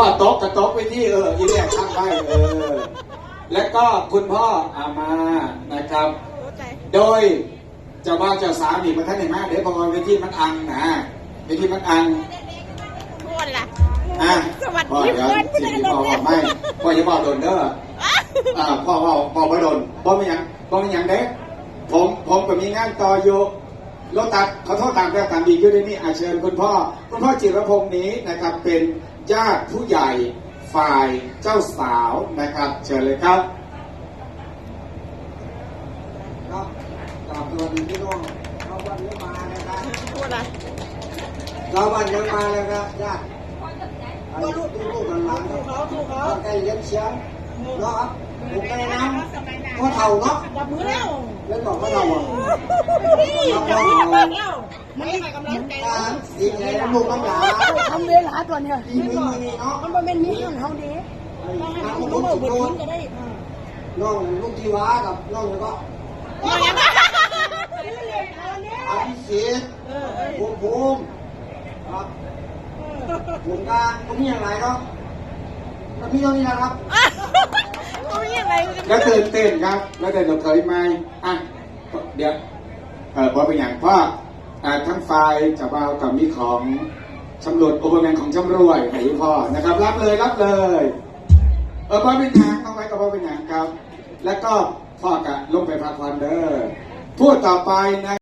พ่อโต๊ะกับโต๊ะไปที่เอออีแรกข้างไว้เออ แล้วก็คุณพ่ออามานะครับ โดยเจ้าบ่าวเจ้าสาวนี่มาท่านไหนมาเดี๋ยวพอเวทีมันอังนะเวทีมันอังพูดล่ะอะสวัสพ่อดีเดี๋ยวเพื่อนสิ่งที่พ่อบอกไม่พ่ออย่าบอกโดนเด้ออ่าพ่อพ่อพ่อไม่โดนพ่อไม่หยังพ่อไม่หยังเด้ผมผมก็มีงานต่ออยู่รถตัดขอโทษตามแล้วตามดีอยู่ในนี้อาเชิญคุณพ่อ คุณพ่อจิรพงศ์นี้นะครับเป็น ญาติผู้ใหญ่ฝ่ายเจ้าสาวนะครับ เชิญเลยครับครับกราบสวัสดีพี่น้องชาวบ้านยังมานะครับพูดล่ะชาวบ้านยังมาเลยครับญาติอันนี้ลูกลูกหลานๆครับเขาถูกเขาใกล้เลี้ยงเชียงเนาะครับผมใกล้น้ำก็เท่าเนาะจับมือแล้วเล่นบอกก็เท่าอะจับมือแล้วไม่ให้กำลังใจตาดีไงน้ำลูกน้ำหลานทำเวลาตัวเนี่ยดีมีมีเนาะมันบ่แม่นมีหันเฮาเด้น้ำมันลูกบ่สุดเบิดโตทิ้งก็ได้น้องลูกทีวากับน้องแล้วก็อาภิเษกภูมิภูมิครับผมการผมมีอะไรครับก็มีเท่านี้นะครับก็ไม่ยังไงแล้วตื่นเต้นครับ แล้วแต่เราเคยไหมอะเดี๋ยวเออพอเป็นอย่างพ่ออ่า ทั้งไฟล์จะเอากับมีของตำรวจโอเปอร์แมนของจำรวยให้พ่อนะครับ รับเลยรับเลย เออพ่อเป็นหยังต้องไว้กับพ่อเป็นหยังครับ แล้วก็พ่อกะลงไปพักผ่อนเด้อพูดต่อไปนะ